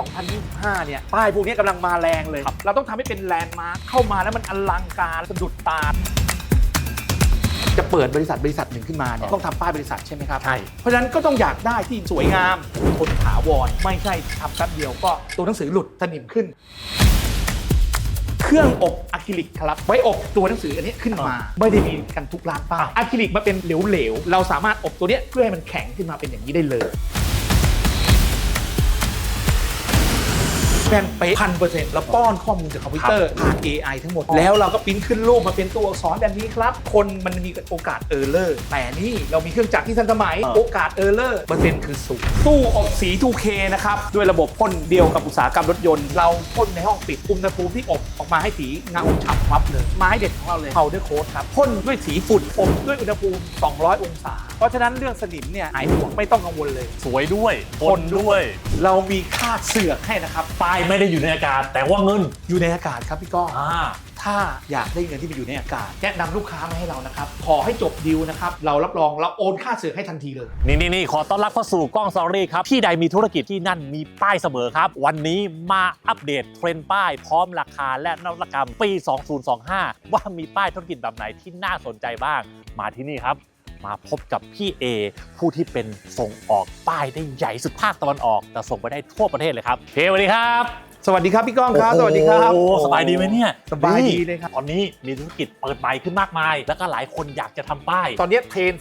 2025 เนี่ย ป้ายพวกนี้กำลังมาแรงเลย เราต้องทำให้เป็นแลนด์มาร์คเข้ามาแล้วมันอลังการสะดุดตาจะเปิดบริษัทบริษัทหนึ่งขึ้นมาเนี่ยต้องทำป้ายบริษัทใช่ไหมครับใช่เพราะฉะนั้นก็ต้องอยากได้ที่สวยงามทนถาวรไม่ใช่ทำแป๊บเดียวก็ตัวหนังสือหลุดสนิมขึ้น เครื่องอบอะคริลิกครับ ไว้อบตัวหนังสืออันนี้ขึ้นมา ไม่ได้มีกันทุกร้านป้ายอะคริลิกมาเป็นเหลวๆเราสามารถอบตัวเนี้ยเพื่อให้มันแข็งขึ้นมาเป็นอย่างนี้ได้เลย แม่นเป๊ะพันเปอร์เซ็นต์แล้วป้อนข้อมูลจากคอมพิวเตอร์ผ่าน AI ทั้งหมด แล้วเราก็ปริ้นขึ้นรูปมาเป็นตัวอักษรแบบนี้ครับ คนมันมีโอกาสเออร์เลอร์แต่นี่เรามีเครื่องจักรที่ทันสมัยอ่าโอกาสเออร์เลอร์เปอร์เซ็นต์คือสูงตู้อบสี 2K นะครับ ด้วยระบบพ่นเดียวกับอุตสาหกรรมรถยนต์ เราพ่นในห้องปิดอุณหภูมิที่อบออกมาให้สีเงาฉ่ำวับเลยไม้เด็ดของเราเลย powder coat ครับพ่นด้วยสีฝุ่นอบด้วยอุณหภูมิ 200 องศา เพราะฉะนั้นเรื่องสนิมเนี่ยหายห่วงไม่ต้องกังวลเลย สวยด้วยทนด้วย เรามีค่าเสือกให้นะครับ ป้ายไม่ได้อยู่ในอากาศ แต่ว่าเงินอยู่ในอากาศครับพี่ก้องอ่าถ้าอยากได้เงินที่ไปอยู่ในอากาศ แนะนำลูกค้ามาให้เรานะครับ ขอให้จบดีลนะครับ เรารับรองเราโอนค่าเสือกให้ทันทีเลย นี่นี่นี่ขอต้อนรับเข้าสู่กล้องซอรี่ครับ ที่ใดมีธุรกิจที่นั่นมีป้ายเสมอครับ วันนี้มาอัปเดตเทรนด์ป้ายพร้อมราคาและนวัตกรรมปี 2025 ว่ามีป้ายธุรกิจแบบไหนที่น่าสนใจบ้าง มาที่นี่ครับ มาพบกับพี่เอผู้ที่เป็นส่งออกป้ายได้ใหญ่สุดภาคตะวันออก แต่ส่งไปได้ทั่วประเทศเลยครับเฮสวัสดีครับ สวัสดีครับพี่ก้องครับสวัสดีครับโอ้สบายดีไหมเนี่ยสบายดีเลยครับตอนนี้มีธุรกิจเปิดใหม่ขึ้นมากมาย แล้วก็หลายคนอยากจะทำป้าย ตอนนี้เทรน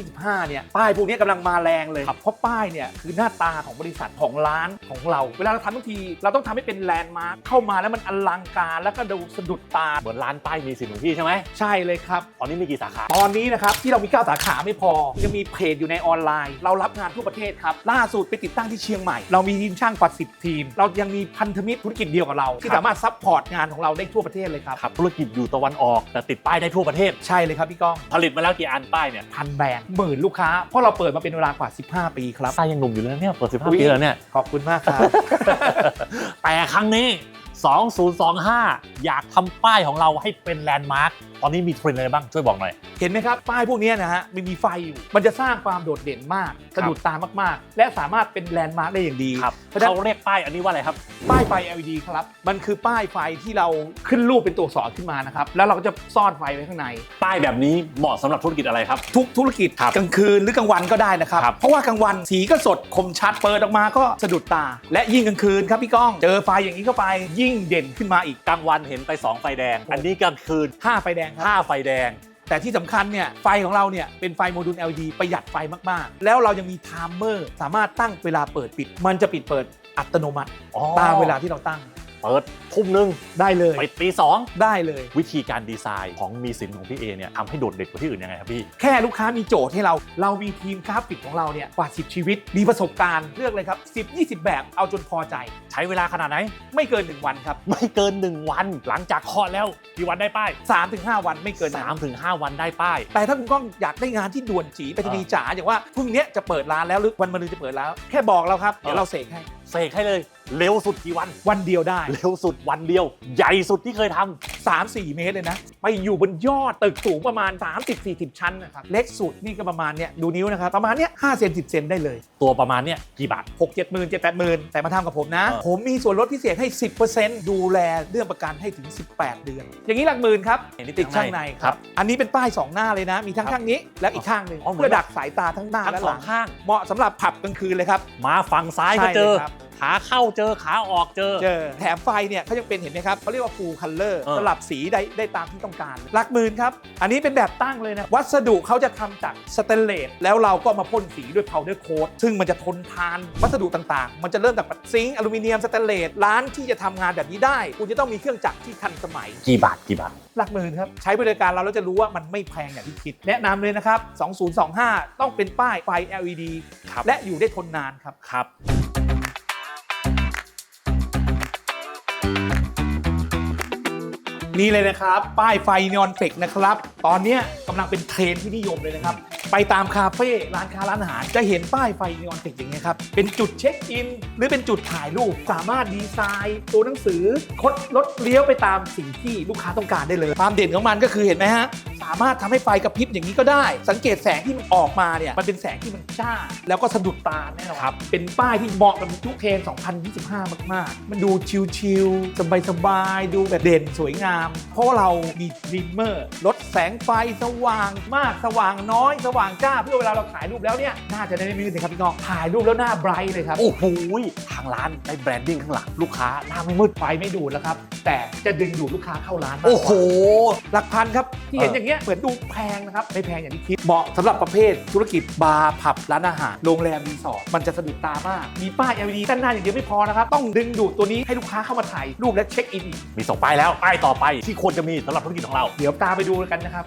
2025 เนี่ยป้ายพวกนี้กำลังมาแรงเลยครับเพราะป้ายเนี่ยคือหน้าตาของบริษัทของร้านของเรา เวลาเราทำทุกที เราต้องทำให้เป็นแลนด์มาร์คเข้ามาแล้วมันอลังการแล้วก็ดูสะดุดตาเหมือนร้านป้ายมีสินของพี่ใช่ไหมใช่เลยครับตอนนี้มีกี่สาขาตอนนี้นะครับที่เรามี9สาขาไม่พอยังมีเพจอยู่ในออนไลน์ เรารับงานทั่วประเทศครับล่าสุดไปติดตั้งที่เชียงใหม่ เรามีทีมช่างกว่า10ทีม เรายังมีพันธมิตรธุรกิจเดียวกับเรา ที่สามารถซัพพอร์ตงานของเราได้ทั่วประเทศเลยครับครับธุรกิจอยู่ตะวันออกแต่ติดป้ายได้ทั่วประเทศ ใช่เลยครับพี่ก้องผลิตมาแล้วกี่อันป้ายเนี่ยพันแบรนด์หมื่นลูกค้าเพราะเราเปิดมาเป็นเวลากว่า 15 ปีครับไส้ยังหนุ่มอยู่เลยนะเนี่ยเปิดอุ๊ย15 ปีแล้วเนี่ยขอบคุณมากครับแต่ครั้งนี้ 2025 อยากทำป้ายของเราให้เป็นแลนด์มาร์ค ตอนนี้มีเทรนด์อะไรบ้าง ช่วยบอกหน่อย เห็นไหมครับ ป้ายพวกนี้นะฮะมันมีไฟอยู่ มันจะสร้างความโดดเด่นมากสะดุดตามากๆ และสามารถเป็นแลนด์มาร์คได้อย่างดีครับเพราะฉะนั้นเขาเรียกป้ายอันนี้ว่าอะไรครับ ป้ายไฟ LED ครับ มันคือป้ายไฟที่เราขึ้นรูปเป็นตัวอักษรขึ้นมานะครับ แล้วเราก็จะซ่อนไฟไว้ข้างใน ป้ายแบบนี้เหมาะสำหรับธุรกิจอะไรครับ ทุกธุรกิจครับกลางคืนหรือกลางวันก็ได้นะครับครับ เพราะว่ากลางวันสีก็สดคมชัดเปิดออกมาก็สะดุดตา และยิ่งกลางคืนครับพี่ก้อง เจอไฟอย่างนี้เข้าไปยิ่งเด่นขึ้นมาอีกกลางวันเห็นไป 2 ไฟแดง อันนี้กลางคืน 5 ไฟแดงครับ 5 ไฟแดง แต่ที่สำคัญเนี่ยไฟของเราเนี่ยเป็นไฟโมดูล LED ประหยัดไฟมากๆ แล้วเรายังมีไทม์เมอร์สามารถตั้งเวลาเปิดปิด มันจะปิดเปิดอัตโนมัติอ๋อตามเวลาที่เราตั้ง เปิดทุ่มหนึงได้เลยไปตีสองได้เลย วิธีการดีไซน์ของมีสินของพี่เอเนี่ยทำให้โดดเด่นกว่าที่อื่นยังไงครับพี่ แค่ลูกค้ามีโจทย์ให้เรา เรามีทีมกราฟิกของเราเนี่ยกว่า 10 ชีวิต มีประสบการณ์เลือกเลยครับ 10 20 แบบเอาจนพอใจ ใช้เวลาขนาดไหน ไม่เกิน 1 วันครับ ไม่เกิน 1 วันหลังจากเคาะแล้วกี่วันได้ป้าย3-5 วันไม่เกินนั้น3ถึง5วันได้ป้าย แต่ถ้าคุณก้องอยากได้งานที่ด่วนจีไปรษณีย์จ๋าอย่างว่าพรุ่งเนี้ยจะเปิดร้านแล้วหรือวันมะรืนจะเปิดแล้ว แค่บอกเราครับเดี๋ยวเราเสกให้ เสกให้เลย เร็วสุดกี่วัน วันเดียวได้ เร็วสุดวันเดียว ใหญ่สุดที่เคยทำ3-4 เมตรเลยนะ ไปอยู่บนยอดตึกสูงประมาณ 30-40 ชั้นนะครับ เล็กสุดนี่ก็ประมาณเนี้ยดูนิ้วนะครับ ประมาณเนี้ย5เซน10 เซนได้เลย ตัวประมาณเนี้ยกี่บาท 6 7 0 0 0 0 7 8 0 0 0 แต่มาทำกับผมนะเออผมมีส่วนลดพิเศษให้ 10%ดูแลเรื่องประกันให้ถึง 18 เดือน อย่างนี้หลักหมื่นครับเห็นที่ติดข้างในครับ อันนี้เป็นป้าย2หน้าเลยนะ มีทั้งครับข้างนี้และอีกข้างหนึ่งอ๋อเหมือนเพื่อดักสายตาทั้งหน้าทั้งและสหอลังงข้าง เหมาะสำหรับผับกลางคืนเลยครับมาฝั่งซ้ายก็ใช่เจอเลยครับ ขาเข้าเจอขาออกเจอ เจอแถมไฟเนี่ยเขายังเป็นเห็นไหมครับเขาเรียกว่า full color เออ สลับสีได้ได้ตามที่ต้องการ หลักหมื่นครับ อันนี้เป็นแบบตั้งเลยนะ วัสดุเขาจะทำจากสเตนเลสแล้วเราก็มาพ่นสีด้วย powder coat ซึ่งมันจะทนทานวัสดุต่างๆ มันจะเริ่มจากซิงค์อลูมิเนียมสเตนเลสร้านที่จะทำงานแบบนี้ได้ คุณจะต้องมีเครื่องจักรที่ทันสมัย กี่บาทกี่บาท หลักหมื่นครับใช้บริการเราแล้วจะรู้ว่ามันไม่แพงอย่างที่คิด แนะนำเลยนะครับ 2025 ต้องเป็นป้ายไฟ LED ครับ และอยู่ได้ทนนานครับ ครับ นี่เลยนะครับ ป้ายไฟนอนเฟกนะครับ ตอนนี้กำลังเป็นเทรนที่นิยมเลยนะครับ ไปตามคาเฟ่ร้านค้าร้านอาหารจะเห็นป้ายไฟนีออนติดอย่างเงี้ยครับ เป็นจุดเช็คอิน หรือเป็นจุดถ่ายรูป สามารถดีไซน์ตัวหนังสือคดรถเลี้ยวไปตามสิ่งที่ลูกค้าต้องการได้เลย ความเด่นของมันก็คือเห็นไหมฮะ สามารถทำให้ไฟกระพริบอย่างนี้ก็ได้ สังเกตแสงที่มันออกมาเนี่ยมันเป็นแสงที่มันจ้า แล้วก็สะดุดตาแน่นอนครับเป็นป้ายที่เหมาะกับยุคเทรน2025 มาก ๆ มันดูชิลๆสบายๆดูแบบเด่นสวยงาม เพราะว่าเรามีดรีมเมอร์ลดแสงไฟสว่างมากสว่างน้อยสว่างจ้าเพื่อเวลาเราถ่ายรูปแล้วเนี่ยน่าจะได้ไม่มืดเลยครับพี่น้องถ่ายรูปแล้วหน้าไบรท์เลยครับโอ้โหทางร้านได้แบรนดิ้งข้างหลังลูกค้าหน้าไม่มืดไฟไม่ดูดแล้วครับแต่จะดึงดูดลูกค้าเข้าร้านมากกว่า โอ้โห หลักพันครับที่เห็นเออออย่างเงี้ยเหมือนดูแพงนะครับไม่แพงอย่างที่คิดเหมาะสำหรับประเภทธุรกิจบาร์ผับร้านอาหารโรงแรมรีสอร์ทมันจะสะดุดตามาก มีป้าย LED ด้านหน้าอย่างเดียวไม่พอนะครับ ต้องดึงดูดตัวนี้ให้ลูกค้าเข้ามาถ่ายรูปและเช็คอินอีกมีสองป้ายแล้วป้ายต่อไปที่ควรจะมีสำหรับธุรกิจของเรา เดี๋ยวตามไปดูกันนะครับ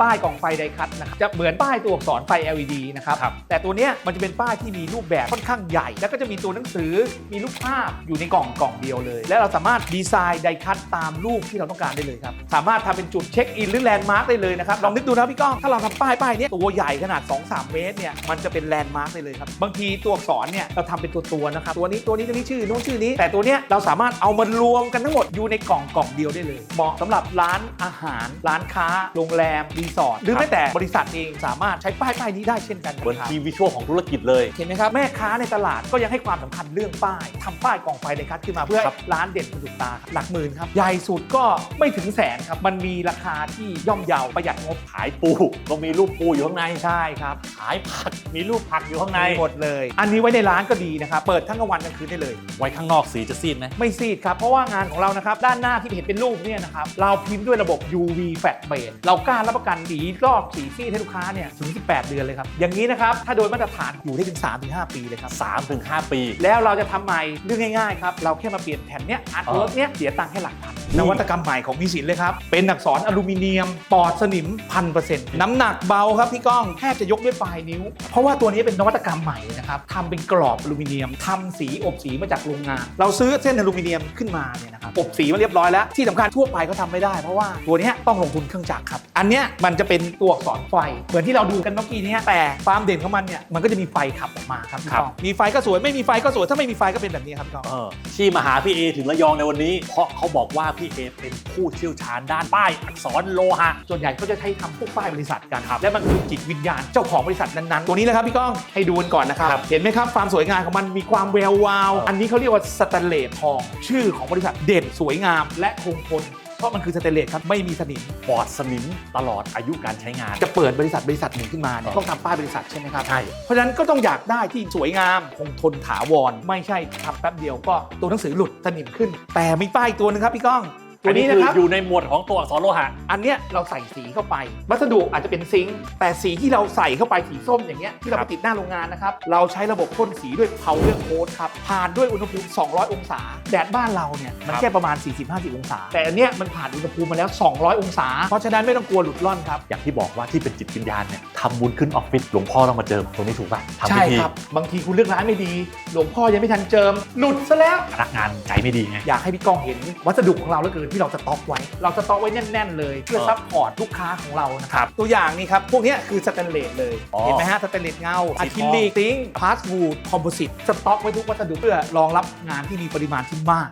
ป้ายกล่องไฟไดคัตนะครับจะเหมือนป้ายตัวอักษรไฟ LED นะครับครับ แต่ตัวเนี้ยมันจะเป็นป้ายที่มีรูปแบบค่อนข้างใหญ่ แล้วก็จะมีตัวหนังสือมีรูปภาพอยู่ในกล่องกล่องเดียวเลย และเราสามารถดีไซน์ไดคัตตามรูปที่เราต้องการได้เลยครับสามารถทำเป็นจุดเช็คอินหรือแลนด์มาร์กได้เลยนะครับลองนึกดูนะพี่ก้องถ้าเราทำป้ายป้ายเนี้ยตัวใหญ่ขนาด 2-3 เมตรเนี่ยมันจะเป็นแลนด์มาร์กได้เลยครับบางทีตัวอักษรเนี่ยเราทำเป็นตัวตัวๆนะครับตัวนี้ตัวนี้ตัวนี้ชื่อโน้นชื่อนี้ แต่ตัวเนี้ยเราสามารถเอามารวมกันทั้งหมดอยู่ในกล่องกล่องเดียวได้เลย เหมาะสำหรับร้านอาหาร ร้านค้า โรงแรมรีสอร์ทหรือแม้แต่บริษัทเองสามารถใช้ป้ายป้ายนี้ได้เช่นกันเหมือนครับทีวิชวลของธุรกิจเลย เห็นไหมครับ แม่ค้าในตลาดก็ยังให้ความสำคัญเรื่องป้ายทำป้ายกล่องไฟในคัดขึ้นมาเพื่อให้ครับร้านเด่นสะดุดตาครับหลักหมื่นครับ ใหญ่สุดก็ไม่ถึงแสนครับ มันมีราคาที่ย่อมเยาประหยัดงบขายปูก็มีรูปปูอยู่ข้างในใช่ครับขายผักมีรูปผักอยู่ข้างในมีหมดเลย อันนี้ไว้ในร้านก็ดีนะครับเปิดทั้งกลางวันกลางคืนได้เลย ไว้ข้างนอกสีจะซีดไหมไม่ซีดครับเพราะว่างานของเรานะครับด้านหน้าที่เห็นเป็นรูปเนี่ยนะครับเราพิมพ์ด้วยระบบ UV flat base เรากล้ารับประกันสีรอบสีซีดให้ลูกค้าเนี่ยถึง 18 เดือนเลยครับ อย่างนี้นะครับ ถ้าโดยมาตรฐานอยู่ได้ถึง 3-5 ปีเลยครับสามถึงห้าปี แล้วเราจะทำใหม่เรื่องง่ายๆครับเราแค่มาเปลี่ยนแผ่นเนี้ยอาร์ตเวิร์กเนี้ยเสียตังค์แค่หลักพันนี่นวัตกรรมใหม่ของมิสินเลยครับ เป็นอักษรอลูมิเนียมปลอดสนิมพันเปอร์เซ็นต์น้ำหนักเบาครับพี่ก้องแทบจะยกด้วยปลายนิ้ว เพราะว่าตัวนี้เป็นนวัตกรรมใหม่นะครับทำเป็นกรอบอลูมิเนียมทำสีอบสีมาจากโรงงาน เราซื้อเส้นอลูมิเนียมขึ้นมาเนี่ยนะครับอบสีมาเรียบร้อยแล้วที่สำคัญทั่วไปเขาทำไม่ได้เพราะว่าตัวเนี้ยต้องลงทุนเครื่องจักรครับอันเนี้ยมันจะเป็นตัวอักษรไฟ เหมือนที่เราดูกันเมื่อกี้เนี้ยแต่ความเด่นของมันเนี่ยมันก็จะมีไฟขับออกมาครับพี่ครับก้องมีไฟก็สวยไม่มีไฟก็สวยถ้าไม่มีไฟก็เป็นแบบนี้ครับพี่ก้องเออที่มาหาพี่เอถึงระยองในวันนี้ เพราะเขาบอกว่าพี่เอเป็นผู้เชี่ยวชาญด้านป้ายอักษรโลหะส่วนใหญ่เขาจะใช้ทำพวกป้ายบริษัทกันครับและมันคือจิตวิญญาณเจ้าของบริษัทนั้นๆตัวนี้เลยครับพี่ก้องให้ดูกันก่อนนะครับครับ เห็นไหมครับความสวยงามของมันมีความแวววาวเอออัอันนี้เขาเรียกว่าสแตนเลสทอง ชื่อของบริษัทเด่นสวยงาม และคงทน เพราะมันคือสแตนเลสครับไม่มีสนิมปลอดสนิมตลอดอายุการใช้งาน จะเปิดบริษัทบริษัทหนึ่งขึ้นมาเนี่ยเออต้องทำป้ายบริษัทใช่ไหมครับใช่เพราะฉะนั้นก็ต้องอยากได้ที่สวยงามคงทนถาวรไม่ใช่ทำแป๊บเดียวก็ตัวหนังสือหลุดสนิมขึ้น แต่มีป้ายตัวหนึงครับพี่ก้อง ตัอัวนนี้นี้นะคือครับอยู่ในหมวดของตัวอักษรโลหะ อันเนี้ยเราใส่สีเข้าไป วัสดุอาจจะเป็นซิงค์แต่สีที่เราใส่เข้าไปสีส้มอย่างเงี้ยที่เราครัไปบติดหน้าโรงงานนะครับ เราใช้ระบบพ่นสีด้วย powder coat ครับ ผ่านด้วยอุณหภูมิ 200 องศา แดดบ้านเราเนี่ยมันแค่ประมาณ 40-50 องศา แต่อันเนี้ยมันผ่านอุณหภูมิมาแล้ว 200 องศา เพราะฉะนั้นไม่ต้องกลัวหลุดร่อนครับ อย่างที่บอกว่าที่เป็นจิตวิญญาณเนี่ยทำบุญขึ้นออฟฟิศหลวงพ่อต้องมาเจิมตรงนี้ถูกป่ะทำใช่พิธีครับบางทีคุณเลือกร้านไม่ดี หลวงพ่อยังไม่ทันเจิมหลุดซะแล้วพนักงานใจไม่ดีไงอยากให้พี่ก้องเห็นวัสดุของเราเหลือเกินที่เราสต็อกไว้ เราสต็อกไว้แน่น ๆ เลยเพื่อเออซัพพอร์ตลูกค้าของเรานะคครัรับบตัวอย่างนี่ครับ พวกเนี้ยคือสแตนเลสเลยอ๋อเห็นไหมฮะสแตนเลสเงาสีอะทองคริลิกซิงค์พาสวูดคอมโพสิตสต็อกไว้ทุกวัสดุเพื่อรองรับงานที่มีปริมาณที่มาก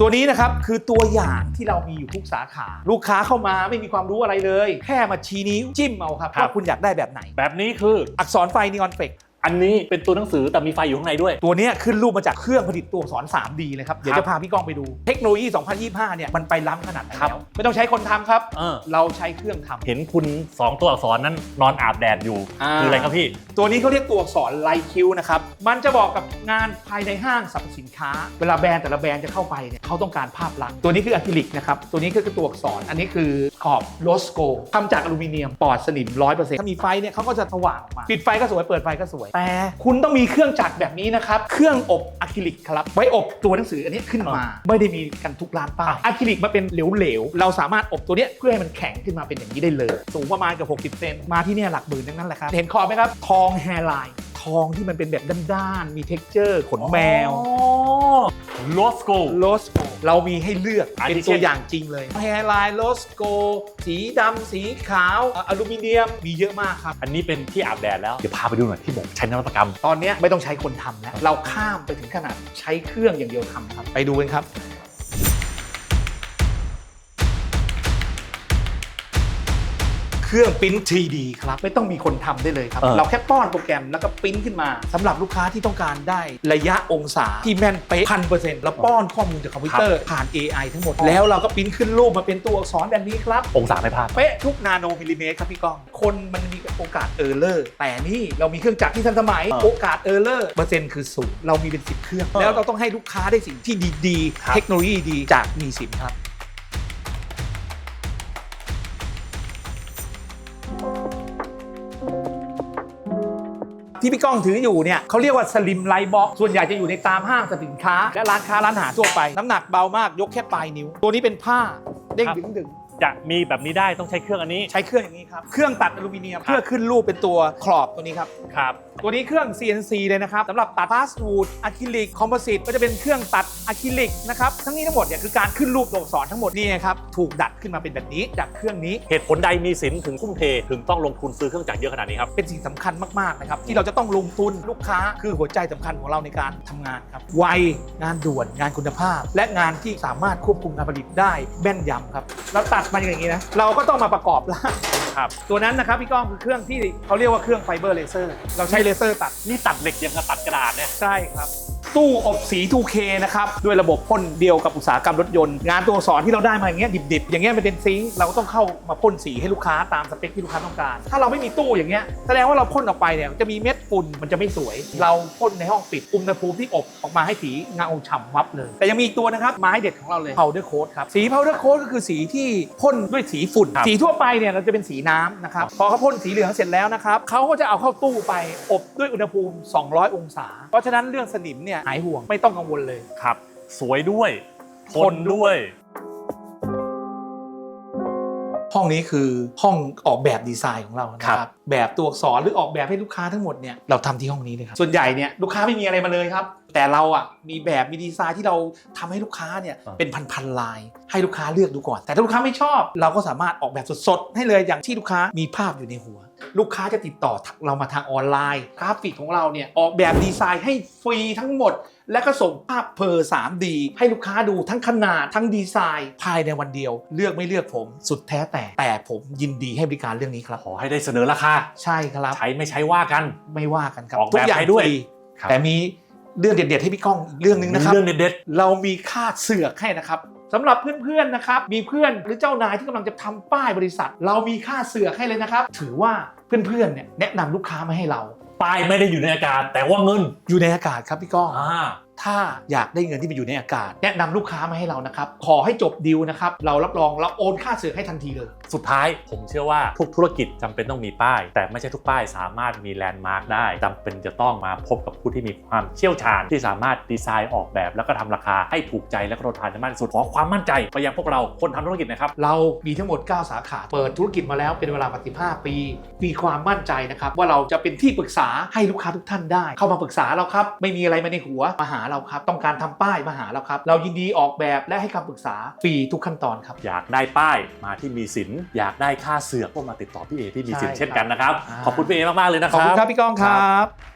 ตัวนี้นะครับคือตัวอย่างที่เรามีอยู่ทุกสาขา ลูกค้าเข้ามาไม่มีความรู้อะไรเลย แค่มาชี้นิ้วจิ้มเอาครับครับว่าคุณอยากได้แบบไหน แบบนี้คืออักษรไฟนีออนเฟก อันนี้เป็นตัวหนังสือแต่มีไฟอยู่ข้างในด้วย ตัวเนี้ยขึ้นรูปมาจากเครื่องผลิตตัวอักษร 3D เลยครับ เดี๋ยวจะพาพี่ก้องไปดู เทคโนโลยี 2025 เนี่ยมันไปล้ำขนาดไหนครับแล้วไม่ต้องใช้คนทำครับ เออ เราใช้เครื่องทำ เห็นคุณ 2 ตัวอักษรนั้นนอนอาบแดดอยู่ อ่า คืออะไรครับพี่ ตัวนี้เขาเรียกตัวอักษรไลคิวนะครับ มันจะบอกกับงานภายในห้างสรรพสินค้า เวลาแบรนด์แต่ละแบรนด์จะเข้าไปเนี่ยเขาต้องการภาพลักษณ์ ตัวนี้คืออะคริลิกนะครับ ตัวนี้ก็คือตัวอักษร อันนี้คือขอบโลสโกทำจากอลูมิเนียมปลอดสนิม 100%ถ้ามีไฟเนี่ยเขาก็จะสว่างออกมา ปิดไฟก็สวย เปิดไฟก็สวยแต่คุณต้องมีเครื่องจักรแบบนี้นะครับ เครื่องอบอะคริลิกครับ ไว้อบตัวหนังสืออันนี้ขึ้นมา ไม่ได้มีกันทุกร้านป้ายอะคริลิกมาเป็นเหลวๆ เราสามารถอบตัวเนี้ยเพื่อให้มันแข็งขึ้นมาเป็นอย่างนี้ได้เลย สูงประมาณเกับ60 เซน มาที่เนี่ยหลักหมื่นทั้งนั้นแหละครับ เห็นคอไหมครับ ทองแฮร์ไลน์ทองที่มันเป็นแบบด้านๆ มีเท็กเจอร์ ขนแมว โลสโกโลสโก เรามีให้เลือกอันนี้เป็นตัวอย่างจริงเลยแฮร์ไลน์โลสโก สีดำสีขาวอลูมิเนียมมีเยอะมากครับ อันนี้เป็นที่อาบแดดแล้ว เดี๋ยวพาไปดูหน่อยที่บอกใช้นวัตกรรม ตอนเนี้ยไม่ต้องใช้คนทำแล้วเราข้ามไปถึงขนาดใช้เครื่องอย่างเดียวทำครับ ไปดูกันครับ รื่องปริ้น 3D ครับ ไม่ต้องมีคนทำได้เลยครับ เออ เราแค่ป้อนโปรแกรมแล้วก็ปริ้นขึ้นมาสำหรับลูกค้าที่ต้องการได้ระยะองศาที่แม่นเป๊ะพันเปอร์เซ็นต์แล้วป้อนข้อมูลจากคอมพิวเตอร์ผ่าน AI ทั้งหมด แล้วเราก็ปริ้นขึ้นรูปมาเป็นตัวอักษรแบบนี้ครับ องศาไม่พลาด เป๊ะทุกนาโนมิลลิเมตรครับพี่ก้อง คนมันมีโอกาสเออร์เลอร์ แต่นี่เรามีเครื่องจักรที่ทันสมัย เออโอกาสเออร์เลอร์เปอร์เซ็นต์คือศูนย์เรามีเป็นสิบเครื่อง เออแล้วเราต้องให้ลูกค้าได้สิ่งที่ดีครับๆเทคโนโลยีดีจากมีสินครับ ที่พี่ก้องถืออยู่เนี่ยเขาเรียกว่าสลิมไลบ็อกส่วนใหญ่จะอยู่ในตามห้างสรรพสินค้า และร้านค้าร้านอาหารทั่วไป น้ำหนักเบามากยกแค่ปลายนิ้ว ตัวนี้เป็นผ้าเด้งดึงดึง จะมีแบบนี้ได้ต้องใช้เครื่องอันนี้ใช้เครื่องอย่างนี้ครับ เครื่องตัดอลูมิเนียมครับเพื่อขึ้นรูปเป็นตัวขอบตัวนี้ครับ ครับ ตัวนี้เครื่อง CNC เลยนะครับสำหรับตัดพาสวูดอะคริลิกคอมโพสิตก็จะเป็นเครื่องตัดอะคริลิกนะครับ ทั้งนี้ทั้งหมดเนี่ยคือการขึ้นรูปตัวอักษรทั้งหมดนี่นะครับถูกดัดขึ้นมาเป็นแบบนี้จากเครื่องนี้ เหตุผลใดมีสินถึงทุ่มเทถึงต้องลงทุนซื้อเครื่องจักรเยอะขนาดนี้ครับ เป็นสิ่งสำคัญมากๆนะครับที่เราจะต้องลงทุนลูกค้าคือหัวใจสำคัญของเราในการทำงานครับไวงานด่วนงานคุณภาพ และงานที่สามารถควบคุมการผลิตได้แม่นยำครับเราตัดมาอย่างนี้นะ เราก็ต้องมาประกอบร่างครับ ตัวนั้นนะครับพี่ก้องคือเครื่องที่เขาเรียกว่าเครื่องไฟเบอร์เลเซอร์ เราใช้เลเซอร์ตัด นี่ตัดเหล็กยังกับตัดกระดาษเนี่ย ใช่ครับ ตู้อบสี 2K นะครับ ด้วยระบบพ่นเดียวกับอุตสาหกรรมรถยนต์ งานตัวอักษรที่เราได้มาอย่างเงี้ยดิบๆ อย่างเงี้ยมันเป็นซิงค์เราก็ต้องเข้ามาพ่นสีให้ลูกค้าตามสเปคที่ลูกค้าต้องการ ถ้าเราไม่มีตู้อย่างเงี้ยแสดงว่าเราพ่นออกไปเนี่ยจะมีเม็ดฝุ่นมันจะไม่สวย เราพ่นในห้องปิดอุณหภูมิที่อบออกมาให้สีเงาฉ่ำวับเลย แต่ยังมีอีกตัวนะครับไม้เด็ดของเราเลย powder coat ครับสี powder coat ก็คือสีที่พ่นด้วยสีฝุ่นครับสีทั่วไปเนี่ยเราจะเป็นสีน้ำนะครับพอเขาพ่นสีเหลืองเสร็จแล้วนะครับเขาก็จะเอาเข้าตู้ไปอบด้วยอุณหภูมิ 200 องศา เพราะฉะนั้นเรื่องสนิมเนี่ยหายห่วงไม่ต้องกังวลเลย ครับ สวยด้วย ทนด้วย ห้องนี้คือห้องออกแบบดีไซน์ของเรานะคครัรับบแบบตัวอักษรหรือออกแบบให้ลูกค้าทั้งหมดเนี่ยเราทำที่ห้องนี้เลยครับส่วนใหญ่เนี่ยลูกค้าไม่มีอะไรมาเลยครับ แต่เราอะมีแบบมีดีไซน์ที่เราทำให้ลูกค้าเนี่ยอ่าเป็นพันๆลาย ให้ลูกค้าเลือกดูก่อน แต่ถ้าลูกค้าไม่ชอบ เราก็สามารถออกแบบสดๆให้เลยอย่างที่ลูกค้ามีภาพอยู่ในหัว ลูกค้าจะติดต่อเรามาทางออนไลน์กราฟิกของเราเนี่ยออกแบบดีไซน์ให้ฟรีทั้งหมด และก็ส่งภาพเพอร์ 3D ให้ลูกค้าดูทั้งขนาดทั้งดีไซน์ภายในวันเดียว เลือกไม่เลือกผมสุดแท้แต่แต่ผมยินดีให้บริการเรื่องนี้ครับขอให้ได้เสนอราคาใช่ครับใช้ไม่ใช้ว่ากันไม่ว่ากันครับออกแบบทุกอย่างให้ด้วยฟรีครับแต่มี เรื่องเด็ดๆให้พี่ก้องอีกเรื่องหนึ่งมีนะครับเรื่องเด็ดเรามีค่าเสือกให้นะครับสำหรับเพื่อนๆนะครับ มีเพื่อนหรือเจ้านายที่กำลังจะทำป้ายบริษัท เรามีค่าเสือกให้เลยนะครับ ถือว่าเพื่อนๆเนี่ยแนะนำลูกค้ามาให้เรา ๆป้ายไม่ได้อยู่ในอากาศแต่ว่าเงินอยู่ในอากาศครับพี่ก้อง อ่า ถ้าอยากได้เงินที่ไปอยู่ในอากาศ แนะนำลูกค้ามาให้เรานะครับ ขอให้จบดีลนะครับ เรารับรองเราโอนค่าเสือกให้ทันทีเลย สุดท้ายผมเชื่อว่าทุกธุรกิจจำเป็นต้องมีป้าย แต่ไม่ใช่ทุกป้ายสามารถมีแลนด์มาร์กได้จำเป็นจะต้องมาพบกับผู้ที่มีความเชี่ยวชาญ ที่สามารถดีไซน์ออกแบบ แล้วก็ทำราคาให้ถูกใจและก็ทนทานได้มากที่สุดขอความมั่นใจไปยังพวกเราคนทำธุรกิจนะครับเรามีทั้งหมด 9 สาขาเปิดธุรกิจมาแล้วเป็นเวลา15ปี มีความมั่นใจนะครับว่าเราจะเป็นที่ปรึกษาให้ลูกค้าทุกท่านได้ เข้ามาปรึกษาเราครับไม่มีอะไรมาในหัวมาหาเราครับ ต้องการทำป้ายมาหาเราครับ เรายินดีออกแบบและให้คำปรึกษาฟรีทุกขั้นตอนครับ อยากได้ป้ายมาที่มีสิน อยากได้ค่าเสือกก็มาติดต่อพี่เอที่มีสินใช่เช่นกันนะครับอ่าขอบคุณพี่เอมากๆเลยนะขอบครัคุณบครับพี่ก้องครับ